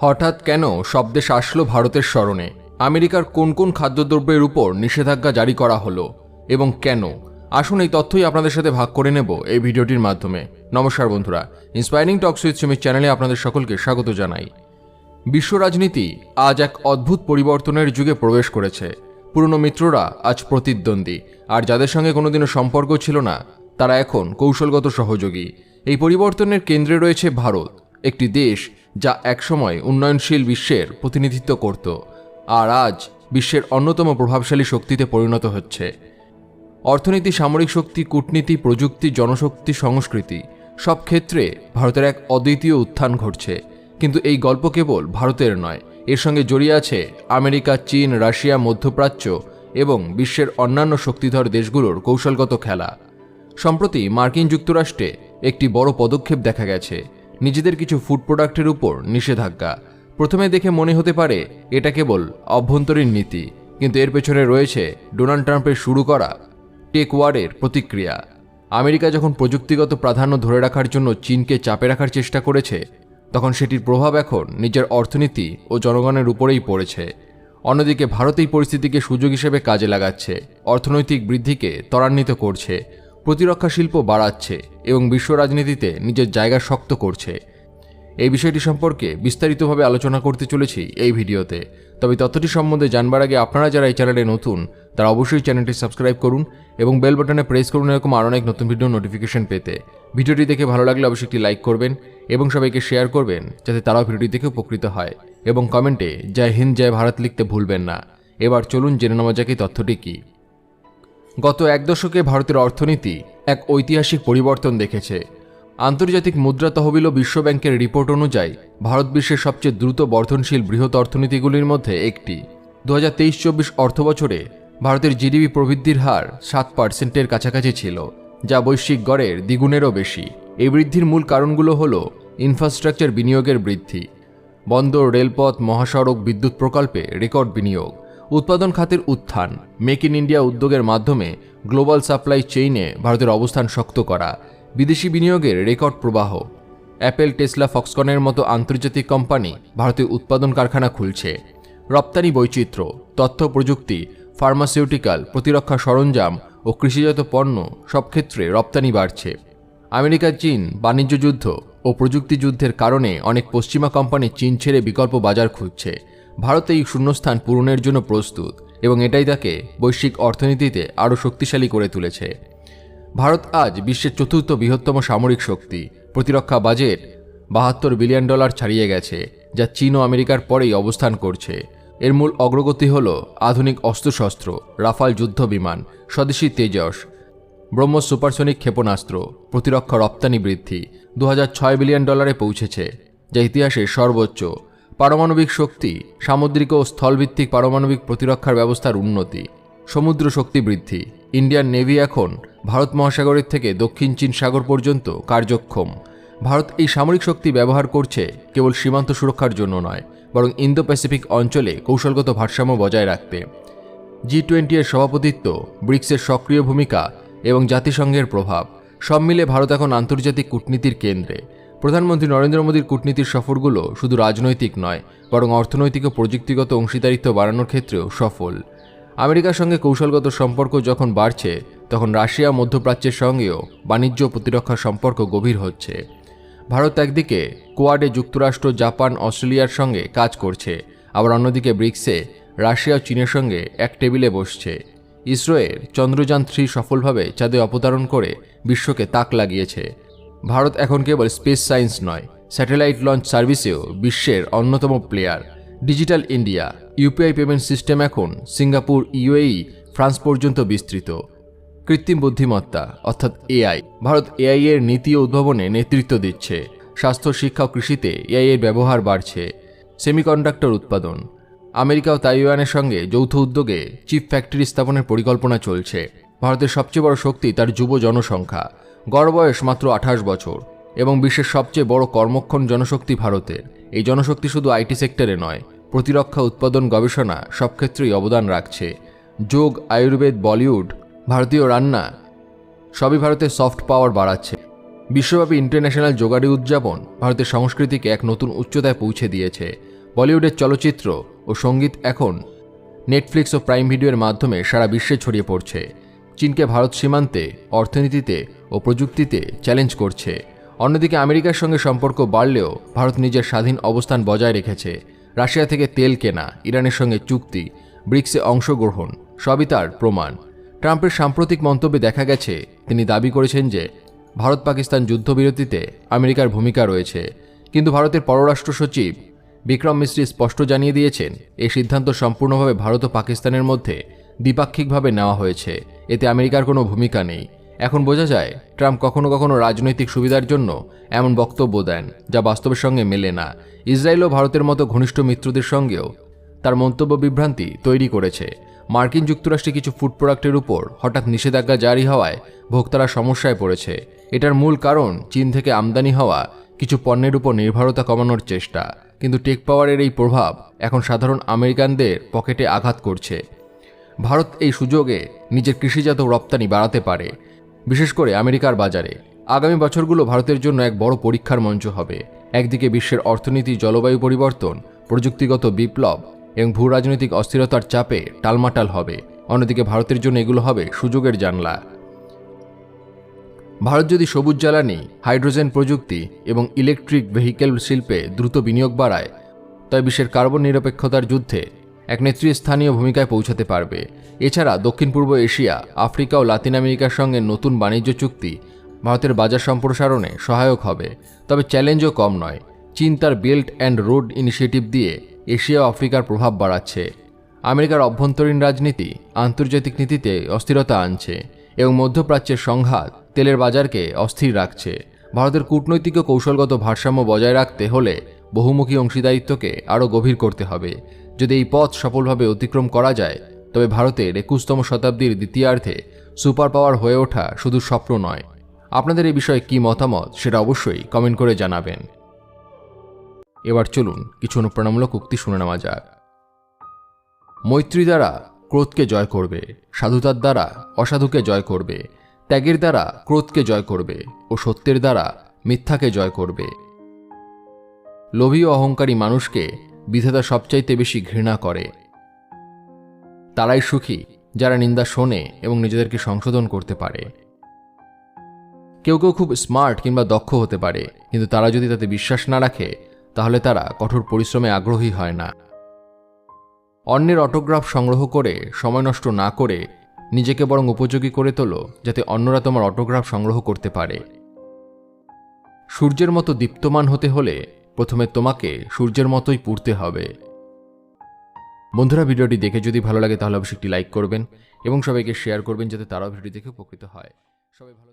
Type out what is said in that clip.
হঠাৎ কেন সব দেশ আসলো ভারতের স্মরণে? আমেরিকার কোন কোন খাদ্যদ্রব্যের উপর নিষেধাজ্ঞা জারি করা হলো? এবং কেন? আসুন এই তথ্যই আপনাদের সাথে ভাগ করে নেব এই ভিডিওটির মাধ্যমে। নমস্কার বন্ধুরা ইন্সপায়ারিং টক্স উইথ সুমিত চ্যানেলে আপনাদের সকলকে স্বাগত জানাই। বিশ্ব রাজনীতি আজ এক অদ্ভুত পরিবর্তনের যুগে প্রবেশ করেছে। পুরনো মিত্ররা আজ প্রতিদ্বন্দ্বী, আর যাদের সঙ্গে কোনোদিনও সম্পর্ক ছিল না, তারা এখন কৌশলগত সহযোগী। এই পরিবর্তনের কেন্দ্রে রয়েছে ভারত, একটি দেশ যা একসময় উন্নয়নশীল বিশ্বের প্রতিনিধিত্ব করত, আর আজ বিশ্বের অন্যতম প্রভাবশালী শক্তিতে পরিণত হচ্ছে। অর্থনীতি, সামরিক শক্তি, কূটনীতি, প্রযুক্তি, জনশক্তি, সংস্কৃতি, সব ক্ষেত্রে ভারতের এক অদ্বিতীয় উত্থান ঘটছে। কিন্তু এই গল্প কেবল ভারতের নয়, এর সঙ্গে জড়িয়ে আছে আমেরিকা, চীন, রাশিয়া, মধ্যপ্রাচ্য এবং বিশ্বের অন্যান্য শক্তিধর দেশগুলোর কৌশলগত খেলা। সম্প্রতি মার্কিন যুক্তরাষ্ট্রে একটি বড় পদক্ষেপ দেখা গেছে নিজেদের কিছু ফুড প্রোডাক্টের উপর নিষেধাজ্ঞা। প্রথমে দেখে মনে হতে পারে এটা কেবল অভ্যন্তরীণ নীতি, কিন্তু এর পেছনে রয়েছে ডোনাল্ড ট্রাম্পের শুরু করা টেক ওয়ারের প্রতিক্রিয়া। আমেরিকা যখন প্রযুক্তিগত প্রাধান্য ধরে রাখার জন্য চীনকে চাপে রাখার চেষ্টা করেছে, তখন সেটির প্রভাব এখন নিজের অর্থনীতি ও জনগণের উপরেই পড়েছে। অন্যদিকে ভারত এই পরিস্থিতিকে সুযোগ হিসেবে কাজে লাগাচ্ছে, অর্থনৈতিক বৃদ্ধিকে ত্বরান্বিত করছে। প্রতিরক্ষা শিল্প বাড়াচ্ছে এবং বিশ্ব রাজনীতিতে নিজের জায়গা শক্ত করছে। এই বিষয়টি সম্পর্কে বিস্তারিতভাবে আলোচনা করতে চলেছি এই ভিডিওতে। তবে তথ্যটি সম্বন্ধে জানবার আগে আপনারা যারা এই চ্যানেলে নতুন, তারা অবশ্যই চ্যানেলটি সাবস্ক্রাইব করুন এবং বেল বাটনে প্রেস করুন এরকম আরও অনেক নতুন ভিডিও নোটিফিকেশন পেতে। ভিডিওটি দেখে ভালো লাগলে অবশ্যই একটি লাইক করবেন এবং সবাইকে শেয়ার করবেন যাতে তারাও ভিডিওটি দেখে উপকৃত হয় এবং কমেন্টে জয় হিন্দ, জয় ভারত লিখতে ভুলবেন না। এবার চলুন জেনে নেওয়া যাক এই তথ্যটি কী। গত এক দশকে ভারতের অর্থনীতি এক ঐতিহাসিক পরিবর্তন দেখেছে। আন্তর্জাতিক মুদ্রা তহবিল ও বিশ্বব্যাংকের রিপোর্ট অনুযায়ী, ভারত বিশ্বের সবচেয়ে দ্রুত বর্ধনশীল বৃহৎ অর্থনীতিগুলির মধ্যে একটি। দু হাজার তেইশ চব্বিশ অর্থবছরে ভারতের জিডিপি প্রবৃদ্ধির হার সাত পার্সেন্টের কাছাকাছি ছিল, যা বৈশ্বিক গড়ের দ্বিগুণেরও বেশি। এই বৃদ্ধির মূল কারণগুলো হল ইনফ্রাস্ট্রাকচার বিনিয়োগের বৃদ্ধি, বন্দর, রেলপথ, মহাসড়ক, বিদ্যুৎ প্রকল্পে রেকর্ড বিনিয়োগ উৎপাদন খাতের উত্থান, মেক ইন ইন্ডিয়া উদ্যোগের মাধ্যমে গ্লোবাল সাপ্লাই চেইনে ভারতের অবস্থান শক্ত করা, বিদেশি বিনিয়োগের রেকর্ড প্রবাহ। অ্যাপেল, টেসলা, ফক্সকনের মতো আন্তর্জাতিক কোম্পানি ভারতে উৎপাদন কারখানা খুলছে। রপ্তানি বৈচিত্র্য, তথ্য প্রযুক্তি, ফার্মাসিউটিক্যাল, প্রতিরক্ষা সরঞ্জাম ও কৃষিজাত পণ্য সব ক্ষেত্রে রপ্তানি বাড়ছে। আমেরিকা, চীন, বাণিজ্য যুদ্ধ ও প্রযুক্তি যুদ্ধের কারণে অনেক পশ্চিমা কোম্পানি চীন ছেড়ে বিকল্প বাজার খুঁজছে ভারত এই শূন্যস্থান পূরণের জন্য প্রস্তুত এবং এটাই তাকে বৈশ্বিক অর্থনীতিতে আরও শক্তিশালী করে তুলেছে। ভারত আজ বিশ্বের চতুর্থ বৃহত্তম সামরিক শক্তি, প্রতিরক্ষা বাজেট বাহাত্তর বিলিয়ন ডলার ছাড়িয়ে গেছে, যা চীন ও আমেরিকার পরেই অবস্থান করছে। এর মূল অগ্রগতি হল আধুনিক অস্ত্রশস্ত্র, রাফাল যুদ্ধ বিমান, স্বদেশী তেজস, ব্রহ্মোস সুপারসনিক ক্ষেপণাস্ত্র, প্রতিরক্ষা রপ্তানি বৃদ্ধি দু হাজার ছয় বিলিয়ন ডলারে পৌঁছেছে, যা ইতিহাসের সর্বোচ্চ। পারমাণবিক শক্তি সামুদ্রিক ও স্থলভিত্তিক পারমাণবিক প্রতিরক্ষার ব্যবস্থার উন্নতি। সমুদ্র শক্তি বৃদ্ধি। ইন্ডিয়ান নেভি এখন ভারত মহাসাগরের থেকে দক্ষিণ চীন সাগর পর্যন্ত কার্যক্ষম। ভারত এই সামরিক শক্তি ব্যবহার করছে কেবল সীমান্ত সুরক্ষার জন্য নয়, বরং ইন্দো প্যাসিফিক অঞ্চলে কৌশলগত ভারসাম্য বজায় রাখতে। জি টোয়েন্টি এর সভাপতিত্ব, ব্রিক্সের সক্রিয় ভূমিকা এবং জাতিসংঘের প্রভাব সব মিলে ভারত এখন আন্তর্জাতিক কূটনীতির কেন্দ্রে। প্রধানমন্ত্রী নরেন্দ্র মোদীর কূটনীতির সফরগুলো শুধু রাজনৈতিক নয়, বরং অর্থনৈতিক ও প্রযুক্তিগত অংশীদারিত্ব বাড়ানোর ক্ষেত্রেও সফল। আমেরিকার সঙ্গে কৌশলগত সম্পর্ক যখন বাড়ছে, তখন রাশিয়া মধ্যপ্রাচ্যের সঙ্গেও বাণিজ্য প্রতিরক্ষা সম্পর্ক গভীর হচ্ছে। ভারত একদিকে কোয়াডে যুক্তরাষ্ট্র, জাপান, অস্ট্রেলিয়ার সঙ্গে কাজ করছে, আবার অন্যদিকে ব্রিক্সে রাশিয়া ও চীনের সঙ্গে এক টেবিলে বসছে। ইসরোয়ের চন্দ্রযান থ্রি সফলভাবে চাঁদে অবতরণ করে বিশ্বকে তাক লাগিয়েছে। ভারত এখন কেবল স্পেস সায়েন্স নয়, স্যাটেলাইট লঞ্চ সার্ভিসেও বিশ্বের অন্যতম player. Digital India UPI payment system এখন সিঙ্গাপুর ইউএই ফ্রান্স পর্যন্ত বিস্তৃত। কৃত্রিম বুদ্ধিমত্তা, অর্থাৎ এআই ভারত এআই এর নীতি ও উদ্ভাবনে নেতৃত্ব দিচ্ছে। স্বাস্থ্য, শিক্ষা ও কৃষিতে এআই এর ব্যবহার বাড়ছে। সেমিকন্ডাক্টর উৎপাদন, আমেরিকা ও তাইওয়ানের সঙ্গে যৌথ উদ্যোগে চিপ ফ্যাক্টরি স্থাপনের পরিকল্পনা চলছে। ভারতের সবচেয়ে বড় শক্তি তার যুব জনসংখ্যা। গড় বয়স মাত্র আঠাশ বছর এবং বিশ্বের সবচেয়ে বড় কর্মক্ষণ জনশক্তি ভারতের। এই জনশক্তি শুধু আইটি সেক্টরে নয়, প্রতিরক্ষা, উৎপাদন, গবেষণা সব ক্ষেত্রেই অবদান রাখছে। যোগ, আয়ুর্বেদ, বলিউড, ভারতীয় রান্না সবই ভারতের সফট পাওয়ার বাড়াচ্ছে। বিশ্বব্যাপী ইন্টারন্যাশনাল যোগাড়ি উদযাপন ভারতের সংস্কৃতিকে এক নতুন উচ্চতায় পৌঁছে দিয়েছে। বলিউডের চলচ্চিত্র ও সংগীত এখন নেটফ্লিক্স ও প্রাইম ভিডিওর মাধ্যমে সারা বিশ্বে ছড়িয়ে পড়ছে। চীনকে ভারত সীমান্তে অর্থনীতিতে ও প্রযুক্তিতে চ্যালেঞ্জ করছে। অন্যদিকে আমেরিকার সঙ্গে সম্পর্ক বাড়লেও ভারত নিজের স্বাধীন অবস্থান বজায় রেখেছে। রাশিয়া থেকে তেল কেনা, ইরানের সঙ্গে চুক্তি, ব্রিক্সে অংশগ্রহণ, সবই তার প্রমাণ। ট্রাম্পের সাম্প্রতিক মন্তব্যে দেখা গেছে, তিনি দাবি করেছেন যে ভারত পাকিস্তান যুদ্ধবিরতিতে আমেরিকার ভূমিকা রয়েছে। কিন্তু ভারতের পররাষ্ট্র সচিব বিক্রম মিস্ত্রি স্পষ্ট জানিয়ে দিয়েছেন, এই সিদ্ধান্ত সম্পূর্ণভাবে ভারত ও পাকিস্তানের মধ্যে দ্বিপাক্ষিকভাবে নেওয়া হয়েছে। এতে আমেরিকার কোনো ভূমিকা নেই। এখন বোঝা যায়, ট্রাম্প কখনো কখনো রাজনৈতিক সুবিধার জন্য এমন বক্তব্য দেন, যা বাস্তবের সঙ্গে মেলে না। ইসরায়েল ও ভারতের মতো ঘনিষ্ঠ মিত্রদের সঙ্গেও তার মন্তব্য বিভ্রান্তি তৈরি করেছে। মার্কিন যুক্তরাষ্ট্রে কিছু ফুড প্রোডাক্টের উপর হঠাৎ নিষেধাজ্ঞা জারি হওয়ায় ভোক্তারা সমস্যায় পড়েছে। এটার মূল কারণ চীন থেকে আমদানি হওয়া কিছু পণ্যের উপর নির্ভরতা কমানোর চেষ্টা। কিন্তু টেক পাওয়ারের এই প্রভাব এখন সাধারণ আমেরিকানদের পকেটে আঘাত করছে। ভারত এই সুযোগে নিজের কৃষিজাত রপ্তানি বাড়াতে পারে। বিশেষ করে আমেরিকার বাজারে। আগামী বছরগুলো ভারতের জন্য এক বড় পরীক্ষার মঞ্চ হবে। একদিকে বিশ্বের অর্থনীতি, জলবায়ু পরিবর্তন, প্রযুক্তিগত বিপ্লব এবং ভূ রাজনৈতিক অস্থিরতার চাপে টালমাটাল হবে। অন্যদিকে ভারতের জন্য এগুলো হবে সুযোগের জানলা। ভারত যদি সবুজ জ্বালানি, হাইড্রোজেন প্রযুক্তি এবং ইলেকট্রিক ভেহিকেল শিল্পে দ্রুত বিনিয়োগ বাড়ায়, তবে বিশ্বের কার্বন নিরপেক্ষতার যুদ্ধে এক নেতৃস্থানীয় ভূমিকায় পৌঁছাতে পারবে। এছাড়া দক্ষিণ পূর্ব এশিয়া, আফ্রিকা ও লাতিন আমেরিকার সঙ্গে নতুন বাণিজ্য চুক্তি ভারতের বাজার সম্প্রসারণে সহায়ক হবে। তবে চ্যালেঞ্জও কম নয়, চীন তার বেল্ট অ্যান্ড রোড ইনিশিয়েটিভ দিয়ে এশিয়া ও আফ্রিকার প্রভাব বাড়াচ্ছে। আমেরিকার অভ্যন্তরীণ রাজনীতি আন্তর্জাতিক নীতিতে অস্থিরতা আনছে এবং মধ্যপ্রাচ্যের সংঘাত তেলের বাজারকে অস্থির রাখছে। ভারতের কূটনৈতিক ও কৌশলগত ভারসাম্য বজায় রাখতে হলে বহুমুখী অংশীদারিত্বকে আরও গভীর করতে হবে। যদি এই পথ সফলভাবে অতিক্রম করা যায়, তবে ভারতের একুশতম শতাব্দীর দ্বিতীয়ার্ধে সুপার পাওয়ার হয়ে ওঠা শুধু স্বপ্ন নয়। আপনাদের এই বিষয়ে কী মতামত, সেটা অবশ্যই কমেন্ট করে জানাবেন। এবার চলুন কিছু অনুপ্রেরণামূলক উক্তি শুনে নেওয়া যাক। মৈত্রী দ্বারা ক্রোধকে জয় করবে, সাধুতার দ্বারা অসাধুকে জয় করবে, ত্যাগের দ্বারা ক্রোধকে জয় করবে ও সত্যের দ্বারা মিথ্যাকে জয় করবে। লোভী ও অহংকারী মানুষকে বিধাতা সবচাইতে বেশি ঘৃণা করে। তারাই সুখী যারা নিন্দা শোনে এবং নিজেদেরকে সংশোধন করতে পারে। কেউ কেউ খুব স্মার্ট কিংবা দক্ষ হতে পারে, কিন্তু তারা যদি তাতে বিশ্বাস না রাখে, তাহলে তারা কঠোর পরিশ্রমে আগ্রহী হয় না। অন্যের অটোগ্রাফ সংগ্রহ করে, সময় নষ্ট না করে, নিজেকে বরং উপযোগী করে তোলো, যাতে অন্যরা তোমার অটোগ্রাফ সংগ্রহ করতে পারে। সূর্যের মতো দীপ্তমান হতে হলে প্রথমে তোমাকে সূর্যের মতোই পুড়তে হবে বন্ধুরা, ভিডিওটি দেখে যদি ভালো লাগে তাহলে অবশ্যই একটি লাইক করবেন এবং সবাইকে শেয়ার করবেন যাতে তারাও ভিডিও দেখে উপকৃত হয় সবাই ভালো।